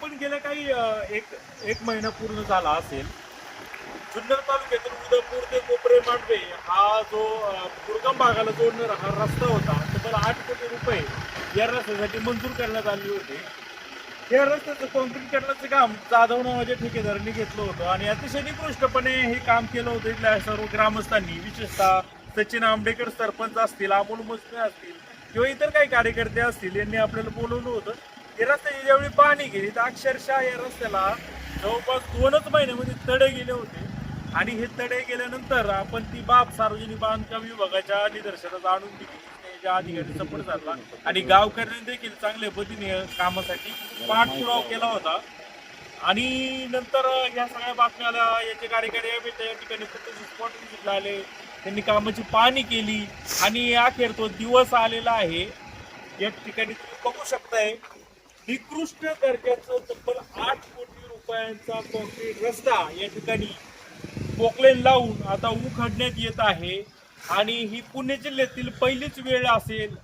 आपण गेल्या काही एक एक महिना पूर्ण झाला असेल जुन्नर तालुक्यातून उदयपूर ते कोपरे मांडवे हा जो दुर्गम भागाला जोडणारा हा रस्ता होता तर आठ कोटी रुपये या रस्त्यासाठी मंजूर करण्यात आले होते. या रस्त्याचं कॉन्क्रीट करण्याचं काम जाधव नावाच्या ठेकेदारांनी घेतलं होतं आणि अतिशय निकृष्टपणे हे काम केलं होतं इथल्या सर्व ग्रामस्थांनी विशेषतः सचिन आंबेकर सरपंच असतील अमोल मुसने असतील किंवा इतर काही कार्यकर्ते असतील यांनी आपल्याला बोलवलं होतं. या रस्त्याची ज्यावेळी पाणी गेली तर अक्षरशः या रस्त्याला जवळपास दोनच महिन्यामध्ये तडे गेले होते. आणि हे तडे गेल्यानंतर आपण ती बाब सार्वजनिक बांधकाम विभागाच्या निदर्शनात आणून दिली. त्याच्या अधिकारी सपोर्ट झाला आणि गावकऱ्यांनी देखील चांगल्या पद्धतीने कामासाठी पाठपुरावा केला होता. आणि नंतर या सगळ्या बातम्या याचे कार्यकारी या ठिकाणी प्रत्यक्ष स्पॉट व्हिजिटला आले त्यांनी कामाची पाहणी केली. आणि अखेर तो दिवस आलेला आहे. या ठिकाणी तुम्ही बघू शकताय. निकृष्ट दर्जाचं तब्बल आठ कोटी रुपयांचा कॉन्क्रीट रस्ता या ठिकाणी पोकलेन लावून आता उखडण्यात येत आहे. आणि ही पुणे जिल्ह्यातील पहिलीच वेळ असेल.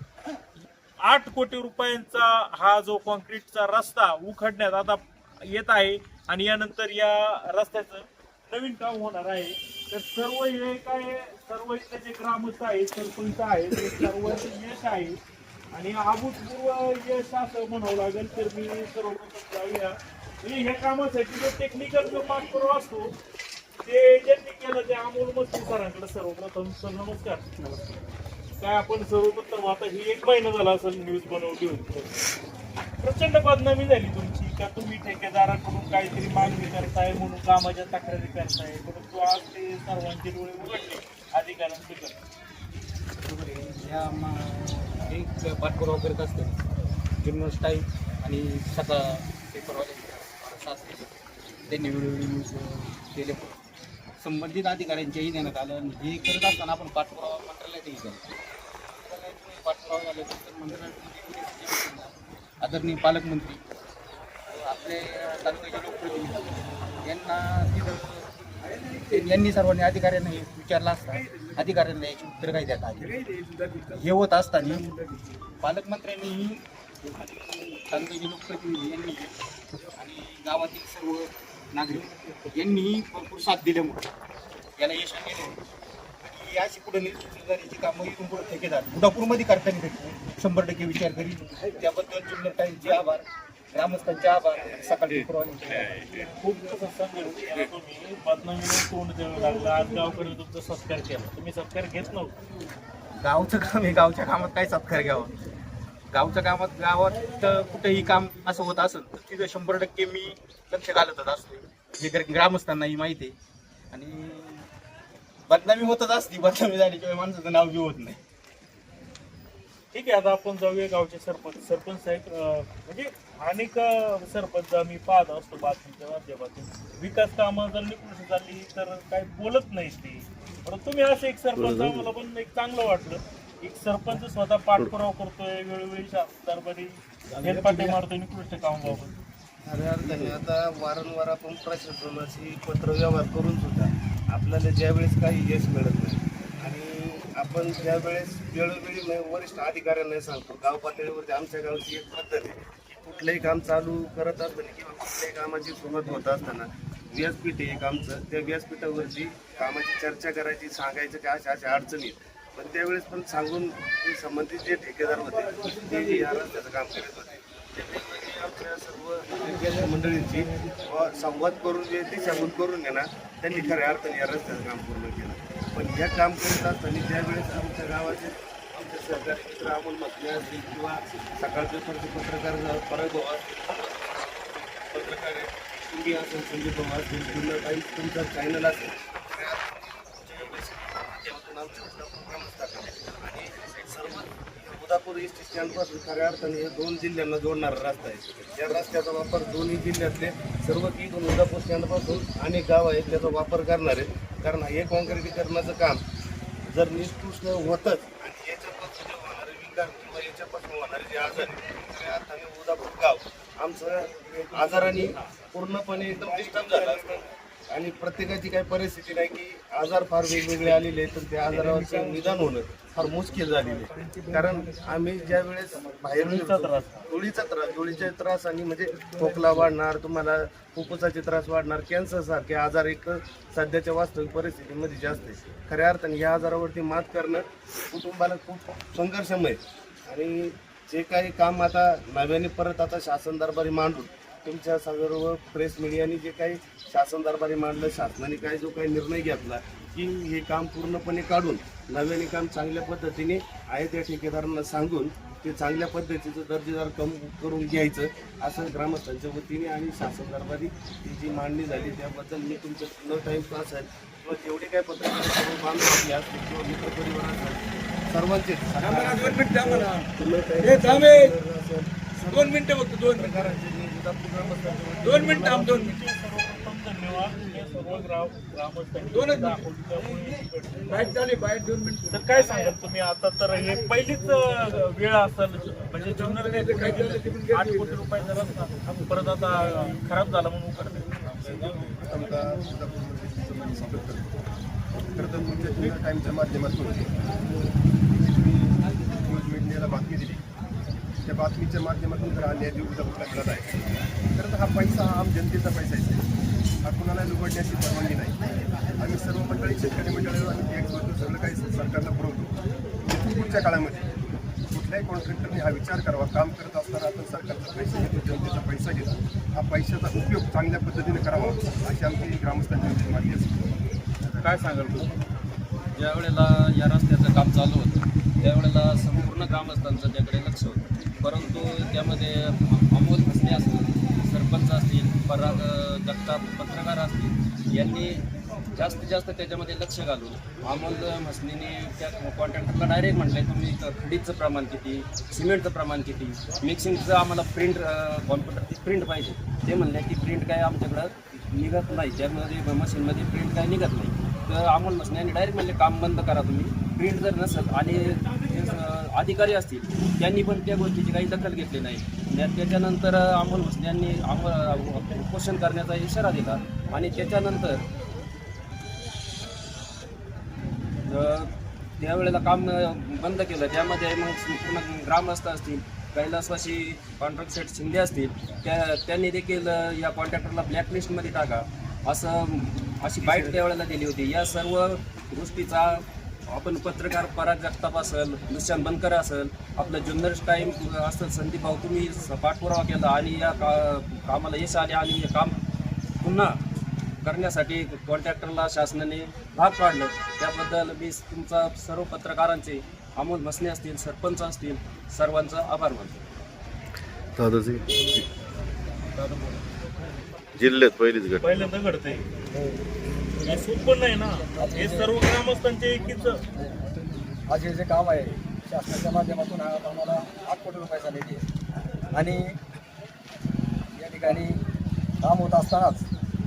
आठ कोटी रुपयांचा हा जो कॉन्क्रीटचा रस्ता उखडण्यात आता येत आहे. आणि यानंतर या रस्त्याचं नवीन काम होणार आहे. तर सर्व हे काय सर्व इथले जे ग्रामस्थ आहेत सरपंच आहेत सर्व सर्वांचं यश आहे. आणि अभूतपूर्व यश असं म्हणावं लागेल तर मी सर्वप्रथम जाऊया. म्हणजे ह्या कामासाठी जो टेक्निकल जो पाठपुरावा असतो ते ज्यांनी केलं ते अमोल मस्ती सरांकडे सर्वप्रथम. सर नमस्कार. काय आपण सर्वप्रथम आता ही एक महिना झाला असं न्यूज बनवली होती. प्रचंड बदनामी झाली तुमची का तुम्ही ठेकेदाराकडून काहीतरी मागणी करताय म्हणून कामाच्या तक्रारी करताय परंतु आज ते सर्वांचे डोळे उघडले अधिकाऱ्यांचे करतात मा- एक पाठपुरावा करत असते. जुन्नर टाईम आणि सकाळ पेपरवाले असते त्यांनी वेळोवेळी न्यूज केले संबंधित अधिकाऱ्यांच्याही देण्यात आलं आणि हे करत असताना आपण पाठपुरावा मंत्रालयातही केला पाठपुरावा झाल्यानंतर मंत्रालयात आदरणीय पालकमंत्री आपले तालुक्याचे लोकप्रतिनिधी यांना तिथं यांनी सर्वांनी अधिकाऱ्यांना हे विचारलं असता अधिकाऱ्यांना याची उत्तर काही देता का हे होत असताना पालकमंत्र्यांनी तालुक्याचे लोकप्रतिनिधी यांनी आणि गावातील सर्व नागरिक यांनी भरपूर साथ दिल्यामुळे याला यश आलेलं आणि याची अशी पुढे निर्देशकाची कामं इथून पुढे ठेकेदार बुडापूरमध्ये करताना भेटतो शंभर टक्के विचार करीत त्याबद्दल जुन्नर टाईमचे आभार. ग्रामस्थांचे आभार सकाळी खूप बदनामीला तोंड द्यावं लागलं. आज गावकडे तुमचा सत्कार केला. तुम्ही सत्कार घेत नव्हता. गावचं काम आहे गावच्या कामात काय सत्कार घ्यावा? गावच्या कामात गावात कुठेही काम असं होत असेल तर तिथं शंभर टक्के मी लक्ष घालतच असतो हे ग्र- ग्रामस्थांनाही माहिती आहे. आणि बदनामी होतच असती. बदनामी झाल्याशिवाय माणसाचं नाव बी होत नाही. ठीक आहे आता आपण जाऊया गावचे सरपंच. सरपंच साहेब म्हणजे अनेक सरपंच आम्ही पाहत असतो बातमीच्या माध्यमातून. विकास कामं जर निकृष्ट झाली तर काही बोलत नाही ते. पण तुम्ही असं एक सरपंच आम्हाला पण एक चांगलं वाटलं. एक सरपंच स्वतः पाठपुरावा करतोय वेळोवेळी दरबारी हेलपाटे मारतोय निकृष्ट कामाबाबत खऱ्या अर्थाने आता वारंवार आपण प्रशासनाशी पत्र व्यवहार करून सुद्धा आपल्याला ज्यावेळेस काही यश मिळत नाही आणि आपण ज्यावेळेस वेळोवेळी वरिष्ठ अधिकाऱ्यांना सांगतो गाव पातळीवरती आमच्या गावची एक पद्धत आहे. कुठलंही काम चालू करत असताना किंवा कुठल्याही कामाची सुरुवात होत असताना व्यासपीठ आहे एक आमचं त्या व्यासपीठावरती कामाची चर्चा करायची सांगायचं की अशा अशा अडचणी आहेत. पण त्यावेळेस पण सांगून ते संबंधित जे ठेकेदार होते ते या रस्त्याचं काम करत होते आमच्या सर्व मंडळींची व संवाद करून जे दिशाभूल करून घेणार त्यांनी खऱ्या अर्थाने या रस्त्याचं काम पूर्ण केलं पण हे काम करत असताना त्यावेळेस आमच्या गावाचे सहकारी मित्र अमोल मसले असतील किंवा सकाळचे परचे पत्रकार परत भाऊ असतील पत्रकार आहे, तुम्ही असेल संदीप भाऊ असतील जुन्नर टाईम्स तुमचा चॅनल असेल खऱ्या अर्थाने आणि सर्व उदापूर एस टी स्टँडपासून खऱ्या अर्थाने हे दोन जिल्ह्यांना जोडणारा रस्ता आहे या रस्त्याचा वापर दोन्ही जिल्ह्यातले सर्व इथून उदापूर स्टँडपासून अनेक गाव आहेत त्याचा वापर करणार आहे कारण हे काँक्रिटीकरणाचं काम जर निष्कृष्ट होतच आणि याच्यापासून जे होणारे विकार किंवा याच्यापासून होणारे जे आजार गाव आमचं आजाराने पूर्णपणे एकदम डिस्टर्ब झालं असतं. आणि प्रत्येकाची काही परिस्थिती नाही की आजार फार वेगवेगळे आलेले तर त्या आजारावरचं निदान होणं फार मुश्किल झालेलं आहे. कारण आम्ही ज्या वेळेस बाहेर धुळीचा त्रास. धुळीचा त्रास धुळीचा त्रास आणि म्हणजे खोकला वाढणार तुम्हाला फुफ्फुसाचे त्रास वाढणार कॅन्सर सारखे आजार एक सध्याच्या वास्तविक परिस्थितीमध्ये जास्त आहे खऱ्या अर्थाने या आजारावरती मात करणं कुटुंबाला खूप संघर्षमय आहे. आणि जे काही काम आता नव्याने परत आता शासन दरबारी मांडून तुमच्या सर्व प्रेस मीडियाने जे काही शासन दरबारी मांडलं शासनाने काय जो काही निर्णय घेतला की हे काम पूर्णपणे काढून नव्याने काम चांगल्या पद्धतीने आहे त्या ठेकेदारांना सांगून ते चांगल्या पद्धतीचं दर्जेदार कम करून घ्यायचं असं ग्रामस्थांच्या वतीने आणि शासन दरबारी ती जी मांडणी झाली त्याबद्दल मी तुमचं न टाईम पास आहे. किंवा जेवढे काही पत्रकार सर्व बांधव आपले असतील किंवा मित्रपरिवार असेल सर्वांचे. दोन मिनिटं आम्हाला हे थांबे. दोन मिनिटं फक्त दोन मिनिटं. दोन मिनिटं थांब दोन मिनिटं. काय सांगाल तुम्ही? आता तर हे पहिलीच वेळ असेल. म्हणजे जुन्नर आठ कोटी रस्ता परत आता खराब झाला म्हणून खरं तर तुमच्या टाईमच्या माध्यमातून न्यूज बातमी दिली. त्या बातमीच्या माध्यमातून जर हा न्याय उद्या मिळत आहे. तर हा पैसा हा आम जनतेचा पैसा आहे हा कुणाला लुबडण्याची परवानगी नाही. आम्ही सर्व मंडळी शेतकरी मंडळावर आम्ही टॅक्स भरतो सगळं काही सरकारला पुरवतो. पुढच्या काळामध्ये कुठल्याही कॉन्ट्रॅक्टरने हा विचार करावा. काम करत असताना आपण सरकारचा पैसा घेतो जनतेचा पैसा घेतो. हा पैशाचा उपयोग चांगल्या पद्धतीने करावा अशी आमची ग्रामस्थांची मागणी असते काय सांगाल तू ज्या वेळेला या रस्त्याचं काम चालू होतं त्यावेळेला संपूर्ण ग्रामस्थांचं त्याकडे लक्ष होतं. परंतु त्यामध्ये अमोल भसने असतील सरपंच असतील पराग जगताप पत्रकार असतील यांनी जास्तीत जास्त त्याच्यामध्ये लक्ष घालून अमोल म्हसनीने त्या कॉन्ट्रॅक्टरला डायरेक्ट म्हटलं आहे तुम्ही खडीचं प्रमाण किती सिमेंटचं प्रमाण किती मिक्सिंगचं आम्हाला प्रिंट कॉम्प्युटरची प्रिंट पाहिजे. ते म्हणले की प्रिंट काय आमच्याकडं निघत नाही त्यामध्ये मशीनमध्ये प्रिंट काय निघत नाही. तर अमोल मसनी यांनी डायरेक्ट म्हणले काम बंद करा तुम्ही प्रिंट जर नसेल आणि जे अधिकारी असतील त्यांनी पण त्या गोष्टीची काही दखल घेतली नाही. त्या- त्याच्यानंतर अमोल भोसले यांनी अमोल उपोषण करण्याचा इशारा दिला. आणि त्याच्यानंतर त्यावेळेला काम बंद केलं त्यामध्ये मग पूर्ण ग्रामस्थ असतील कैलासवासी कॉन्ट्रॅक्ट सेट शिंदे असतील त्या त्यांनी देखील या कॉन्ट्रॅक्टरला ब्लॅकलिस्टमध्ये टाका. असं अशी बाईट त्यावेळेला दिली होती. या सर्व गोष्टीचा आपण पत्रकार पराग जगताप असेल दुष्यंत बनकर असेल आपलं जुन्नर टाईम असेल संदीप भाऊ तुम्ही पाठपुरावा केला आणि या का कामाला यश आले आणि हे काम पुन्हा करण्यासाठी कॉन्ट्रॅक्टरला शासनाने भाग पाडलं. त्याबद्दल मी तुमचा सर्व पत्रकारांचे अमोल मसने असतील सरपंच असतील सर्वांचा आभार मानतो. दादाजी. जिल्ह्यात पहिलीच घटना. पहिल्यांदा घडतंय. हे पण नाही ना. हे सर्व ग्रामस्थांच्या एकीच. आज हे जे काम आहे शासनाच्या माध्यमातून हा आम्हाला आठ कोटी रुपयाचा निधी आहे आणि या ठिकाणी काम होत असतानाच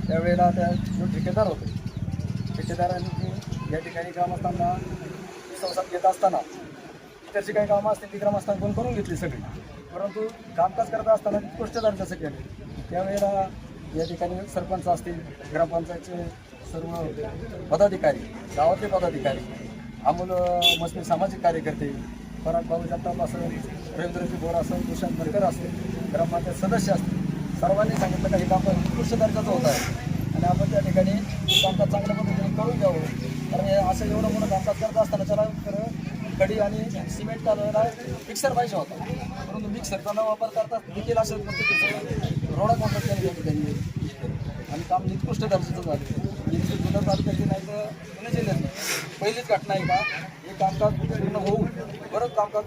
त्यावेळेला त्या जो ठेकेदार होते ठेकेदारांनी या ठिकाणी ग्रामस्थांना संसार घेत असताना इतरची काही कामं असतील ती ग्रामस्थांकडून करून घेतली सगळी. परंतु कामकाज करत असताना उत्कृष्ट जसं केले त्यावेळेला या ठिकाणी सरपंच असतील ग्रामपंचायतचे सर्व पदाधिकारी गावातले पदाधिकारी अमोल मस्मी सामाजिक कार्यकर्ते पराग भाऊ जगताप असेल रवींद्रजी बोर असेल दुष्यंत भरकर असतील ग्रामपंचायत सदस्य असतील. सर्वांनी सांगितलं का हे काम उत्कृष्ट दर्जाचं होत आहे. आणि आपण त्या ठिकाणी कामकाज चांगल्या पद्धतीने करून घ्यावं. कारण हे असं एवढं मोठं कामकाज करत असताना त्याला खरं कडी आणि सिमेंट चालवायला मिक्सर पाहिजे होता. परंतु मिक्सरचा न वापर करता देखील अशा पद्धतीचं रोडा कॉन्ट्रॅक्ट केलं त्यांनी आणि काम निकृष्ट दर्जाचं झालं. निकृष्ट जुन्नर तालुक्याची नाही तर पुणे जिल्ह्यात पहिलीच घटना आहे का? हे कामकाज पूर्ण होऊन बरंच कामकाज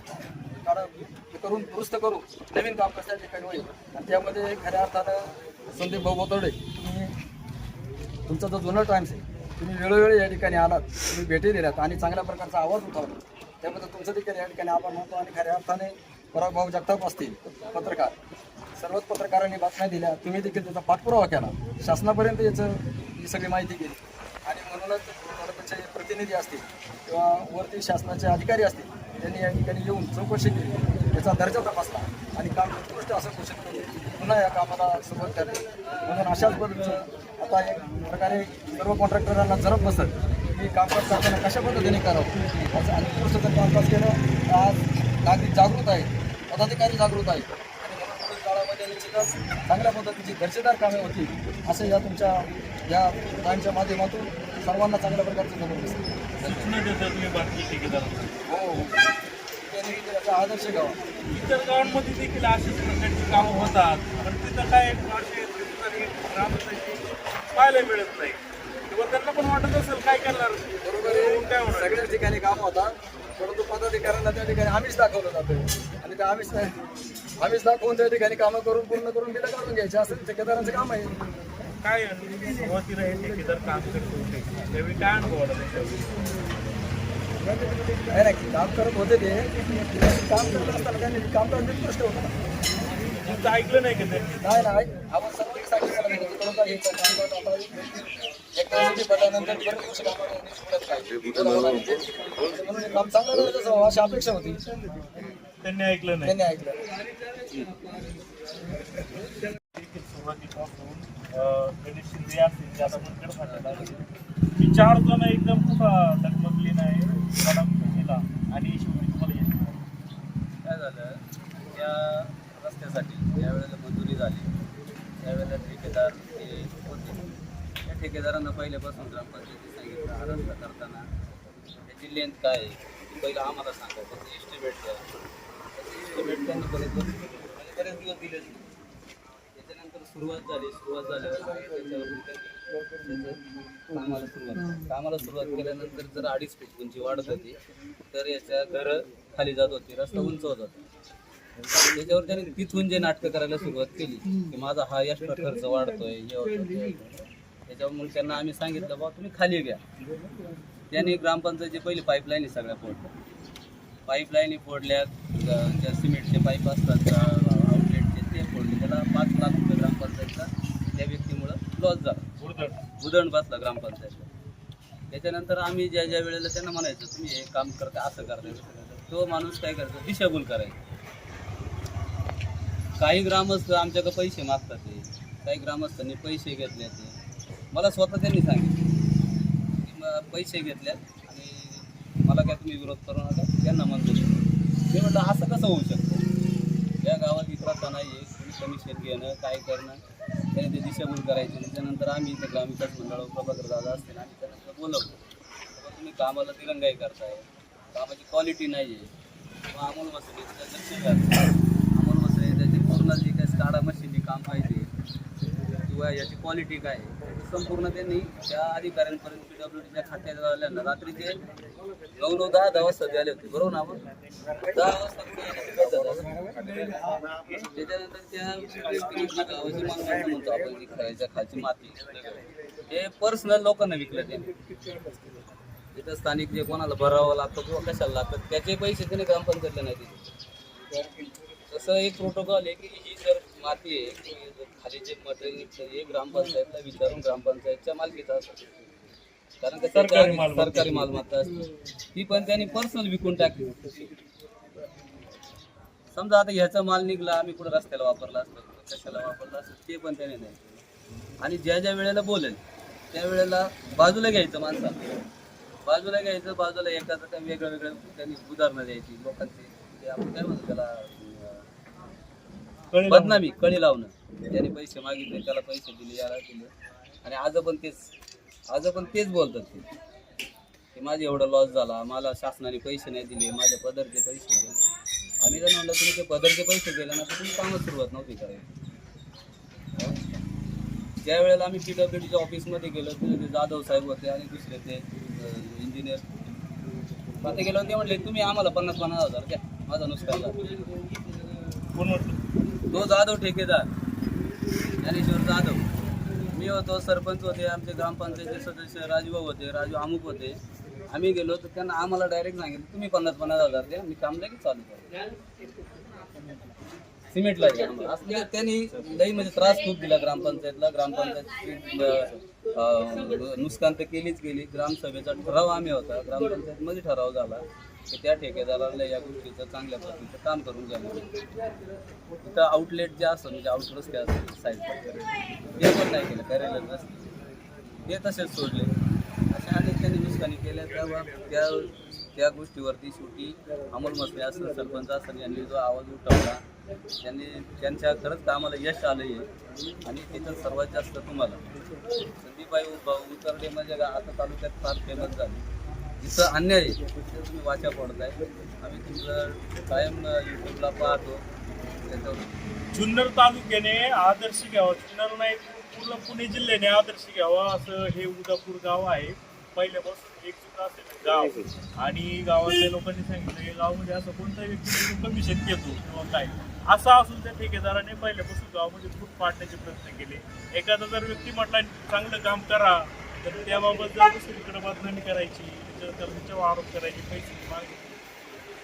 कारण हे करून दुरुस्त करू नवीन कामकाज त्या ठिकाणी होईल. आणि त्यामध्ये खऱ्या अर्थानं संदीप भाऊ बोतर्डे तुम्ही तुमचा जो जुना टाइम्स आहे तुम्ही वेळोवेळी या ठिकाणी आलात तुम्ही भेटी दिल्यात आणि चांगल्या प्रकारचा आवाज उठवला. त्याबद्दल तुमचं देखील या ठिकाणी आभार मानतो आणि खऱ्या अर्थाने पराग भाऊ जगताप असतील पत्रकार. सर्वच पत्रकारांनी बातम्या दिल्या तुम्ही देखील त्याचा पाठपुरावा केला. शासनापर्यंत याचं ही सगळी माहिती गेली. आणि म्हणूनच भारताचे प्रतिनिधी असतील किंवा वरती शासनाचे अधिकारी असतील त्यांनी या ठिकाणी येऊन चौकशी केली. त्याचा दर्जा तपासला आणि काम उत्कृष्ट असं घोषित करून पुन्हा या कामाला सुरुवात करते म्हणून अशाच पद्धतीचं आता एक प्रकारे सर्व कॉन्ट्रॅक्टरांना जरब बसत की कामकाज करताना कशा पद्धतीने करावं असं उत्कृष्ट जर कामकाज केलं आज नागरिक जागृत आहेत पदाधिकारी जागृत आहेत. काळामध्ये निश्चितच चांगल्या पद्धतीची दर्जेदार कामे होतील असं या तुमच्या या गांच्या माध्यमातून सर्वांना चांगल्या प्रकारचे जरूर दिसते. हो त्यांनी त्याचा आदर्श घ्यावा इतर गावांमध्ये देखील अशाच प्रकारची कामं होतात पण तिथं काय असे पाहायला मिळत नाही. किंवा त्यांना पण वाटत असेल काय करणार बरोबर सगळ्याच ठिकाणी काम होतात परंतु पदाधिकाऱ्यांना त्या ठिकाणी आम्हीच दाखवलं जातं. आणि ते आम्हीच आम्हीच दाखवून त्या ठिकाणी कामं करून पूर्ण करून बिलं काढून घ्यायचे असं ठेकेदारांचं काम आहे. काय सुरुवातीला हे ठेकेदार काम करत होते त्यावेळी काय अनुभव आला त्याच्यावर नाही नाही काम करत होते ते. काम करत असताना त्यांनी काम करून उत्कृष्ट होतं. तुमचं ऐकलं नाही का त्यांनी? नाही नाही. आपण सर्व घ्यायचं काम करत आता एकदा सुट्टी पडल्यानंतर बरेच वर्ष कामाला नाही. सुटत काय. म्हणून हे काम चांगलं झालं तसं व्हावं अशी अपेक्षा होती. त्यांनी ऐकलं नाही. त्यांनी ऐकलं सुरुवातीपासून गणेश शिंदे असतील ते आता मंगळ फाट्याला आले. ही चार जण एकदम कुठं डगमगली नाही केला आणि शेवटी तुम्हाला मिळालं. काय झालं? त्या रस्त्यासाठी ज्या वेळेला मंजुरी झाली त्यावेळेला ठेकेदार हे होते. त्या ठेकेदारांना पहिल्यापासून ग्रामपंचायती सांगितलं हा रस्ता करताना त्याची लेंथ काय आहे? ती पहिलं आम्हाला सांगा त्याचं एस्टिमेट द्या. त्यांनी बरेच म्हणजे बरेच दिवस त्याच्यानंतर सुरुवात झाली सुरुवात झाल्यावर त्याच्यावर कामाला सुरुवात कामाला सुरुवात केल्यानंतर जर अडीच फूट उंची वाढत होती तर याच्या घर खाली जात होती रस्ता उंच होत होता. त्याच्यावर त्याने तिथून जे नाटकं करायला सुरुवात केली की माझा हा एक्स्ट्रा खर्च वाढतोय हे त्याच्यामुळे त्यांना आम्ही सांगितलं बा तुम्ही खाली घ्या. त्याने ग्रामपंचायतचे पहिले पाईपलाईन सगळ्या फोडल्या पाईपलाईनी फोडल्यात ज्या सिमेंटचे पाईप असतात आउटलेटचे ते फोडले. त्याला पाच लाख रुपये ग्रामपंचायतचा त्या व्यक्तीमुळं लॉस झाला. उर्धट उदण बसला ग्रामपंचायतला. त्याच्यानंतर आम्ही ज्या ज्या वेळेला त्यांना म्हणायचं तुम्ही हे काम करता असं करता तो माणूस काय करतो दिशाभूल करायचं. काही ग्रामस्थ आमच्याकडे पैसे मागतात ते. काही ग्रामस्थांनी पैसे घेतले ते. मला स्वतः त्यांनी सांगितलं. की मग पैसे घेतल्यात. मला काय तुम्ही विरोध करू नका त्यांना मंजूर मी म्हटलं असं कसं होऊ शकतं? या गावात इतराचा नाही आहे तुम्ही कमिशन घेणं काय करणं त्याने ते दिशाभूल करायची. त्याच्यानंतर आम्ही इथे ग्रामविकास मंडळावर प्रभाकर दादा असतील आम्ही त्यांना बोलवतो. तुम्ही कामाला तिरंगाई करताय. कामाची क्वालिटी नाही आहे. किंवा अमोल मसले लक्ष अमोल मसले त्याची पूर्ण जी काय स्टाडा मशीनची काम पाहिजे किंवा याची क्वालिटी काय संपूर्ण त्यांनी त्या अधिकाऱ्यांपर्यंत पी डब्ल्यू डीच्या खात्यात आल्यानं रात्रीचे नऊ नऊ दहा दहा वाजता आले होते बरोबर ना आपण? दहा वाजता त्याच्यानंतर त्या गावाची मागणी म्हणतो आपण जी खायच्या खालची माती. हे पर्सनल लोकांना विकलं ते. तिथं स्थानिक जे कोणाला भरावं लागतं किंवा कशाला लागतं त्याचे पैसे त्याने ग्रामपंचायतला नाही दिले तसं एक प्रोटोकॉल आहे की ही जर माती आहे खाली जे मटेरियल निघतं हे ग्रामपंचायतला विचारून ग्रामपंचायतच्या मालकीचा असतो कारण का सरकारी सरकारी मालमत्ता. सरकारी मालमत्ता असते. ती पण त्यांनी पर्सनल विकून टाकली. समजा आता ह्याचा माल निघला आम्ही कुठं रस्त्याला वापरला असतो कशाला वापरला असतो ते पण त्याने नाही केलं. आणि ज्या ज्या वेळेला बोलेल त्या वेळेला बाजूला घ्यायचं माणसाला. बाजूला घ्यायचं बाजूला एकाचं काही वेगळं वेगळं त्यांनी उदाहरणं द्यायची लोकांची ते आपण काय म्हणतो त्याला अं, कळलं बदनामी कळी लावणं. त्याने पैसे मागितले त्याला पैसे दिले याला दिले. आणि आज पण तेच आज पण तेच बोलतात ते. की माझे एवढा लॉस झाला मला शासनाने पैसे नाही दिले माझ्या पदरचे पैसे दिले आम्ही त्यांना म्हणलं तुम्ही ते पदरचे पैसे दिले ना तर तुम्ही कामच सुरुवात नव्हती करायची. ज्या वेळेला आम्ही पी डब्ल्यू डीच्या ऑफिसमध्ये गेलो तिथे ते जाधव साहेब होते आणि दुसरे ते इंजिनियर तिथे गेलो ते म्हणले तुम्ही आम्हाला पन्नास पन्नास हजार द्या माझं नुकसान झालं. तो जाधव ठेकेदार ज्ञानेश्वर जाधव. मी होतो सरपंच होते आमचे ग्रामपंचायतचे सदस्य राजभाऊ होते राजू अमुक होते. आम्ही गेलो तर त्यांना आम्हाला डायरेक्ट सांगितलं तुम्ही पन्नास पन्नास हजार द्या मी काम लगेच चालू करतो सिमेंटला घ्या त्यांनी लई म्हणजे त्रास खूप दिला ग्रामपंचायतला. ग्रामपंचायत नुकसान तर केलीच केली ग्रामसभेचा ठराव आम्ही होता. ग्रामपंचायतमध्ये ठराव झाला. की त्या ठेकेदाराला या गोष्टीचं चांगल्या पद्धतीचं काम करून जाणार तिथं आउटलेट जे असतं म्हणजे आउट रस्ते असतात साईड ते पण नाही केलं करेल रस्ते ते तसेच सोडले. अशा अनेक त्यांनी नुकसानी केल्या. तेव्हा त्या त्या गोष्टीवरती शेवटी अमोल मसले असं सरपंच असं यांनी जो आवाज उठवला त्यांनी त्यांच्या खरंच कामाला यश आलं आहे आणि तिथं सर्वात जास्त तुम्हाला संदीपबाई उप- उतरडे म्हणजे का आता तालुक्यात फार फेमस झाली. जिथं अन्याय आहे. तिथं तुम्ही वाचा पडताय. आम्ही तुमचं कायम यूट्यूबला पाहतो. त्याच्यावर जुन्नर तालुक्याने आदर्श घ्यावा. जुन्नर नाही पूर्ण पुणे जिल्ह्याने आदर्श घ्यावा असं हे उदापूर गाव आहे. पहिल्यापासून एक सुद्धा असेल गाव. आणि गावातल्या लोकांनी सांगितलं हे गावामध्ये म्हणजे असं कोणता व्यक्ती कमिशन घेतो किंवा काय. असं असून त्या ठेकेदाराने पहिल्यापासून गावामध्ये म्हणजे फूट पाडण्याचे प्रयत्न केले. एखादा जर व्यक्ती म्हटला चांगलं काम करा तर त्याबाबत जर दुसरीकडे बदनामी करायची त्याच्यावर आरोप करायचे पैसे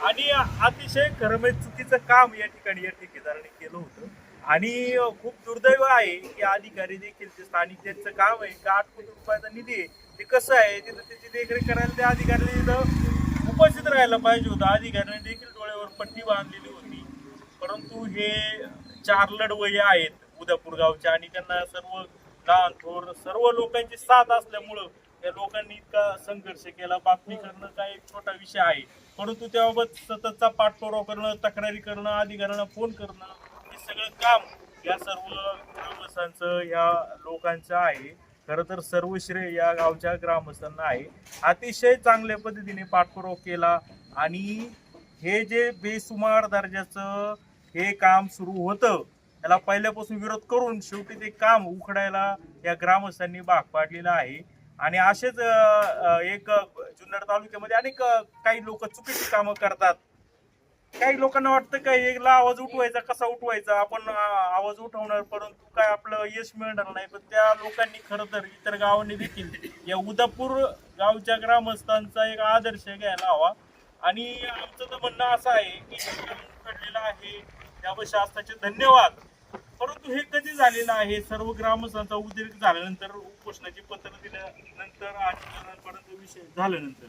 आणि अतिशय खरं म्हणजे चुकीचं काम या ठिकाणी या ठेकेदाराने केलं होतं. आणि खूप दुर्दैव आहे की अधिकारी देखील ते स्थानिक त्यांचं काम आहे का आठ कोटी रुपयाचा निधी आहे ते कसं आहे तिथं त्याची देखरेख करायला त्या अधिकाऱ्याने तिथं उपस्थित राहायला पाहिजे होतं. अधिकाऱ्याने देखील डोळ्यावर पट्टी बांधलेली होती. परंतु हे चार लढवय आहेत उदापूर गावच्या आणि त्यांना सर्व लहान थोर सर्व लोकांची साथ असल्यामुळं या लोकांनी इतका संघर्ष केला. बातमी करणं काय एक छोटा विषय आहे. परंतु त्याबाबत सततचा पाठपुरावा करणं तक्रारी करणं अधिकाऱ्यांना फोन करणं हे सगळं काम या सर्व ग्रामस्थांचं या लोकांचं आहे. खरं तर सर्व श्रेय या गावच्या ग्रामस्थांना आहे. अतिशय चांगल्या पद्धतीने पाठपुरावा केला आणि हे जे बेसुमार दर्जाचं हे काम सुरू होतं त्याला पहिल्यापासून विरोध करून शेवटी ते काम उखडायला या ग्रामस्थांनी भाग पाडलेला आहे. आणि असेच एक जुन्नर तालुक्यामध्ये अनेक काही लोक चुकीची कामं करतात. काही लोकांना वाटतं का एकला आवाज उठवायचा कसा उठवायचा? आपण आवाज उठवणार परंतु काय आपलं यश मिळणार नाही. पण त्या लोकांनी खरं तर इतर गावांनी देखील या उदापूर गावच्या ग्रामस्थांचा एक आदर्श घ्यायला हवा. आणि आमचं तर म्हणणं असं आहे की घडलेलं आहे. त्यावर शासनाचे धन्यवाद. परंतु हे कधी झालेलं आहे? सर्व ग्रामस्थांचा उद्रेक झाल्यानंतर उपोषणाची पत्र दिल्यानंतर आंदोलनापर्यंत विषय झाल्यानंतर.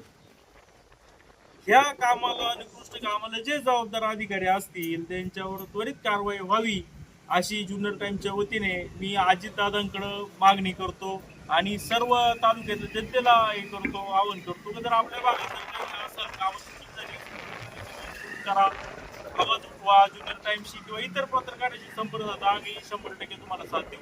ह्या कामाला निकृष्ट कामाला जे जबाबदार अधिकारी असतील त्यांच्यावर त्वरित कारवाई व्हावी अशी जुन्नर टाइमच्या वतीने मी अजितदादांकडं मागणी करतो आणि सर्व तालुक्यातल्या जनतेला हे करतो आवाहन करतो. जर आपल्या भागात जर करा. आवाज किंवा जुन्नर टाइमशी किंवा इतर पत्रकाराशी संपर्क साधा आम्ही शंभर टक्के तुम्हाला साथ देऊ.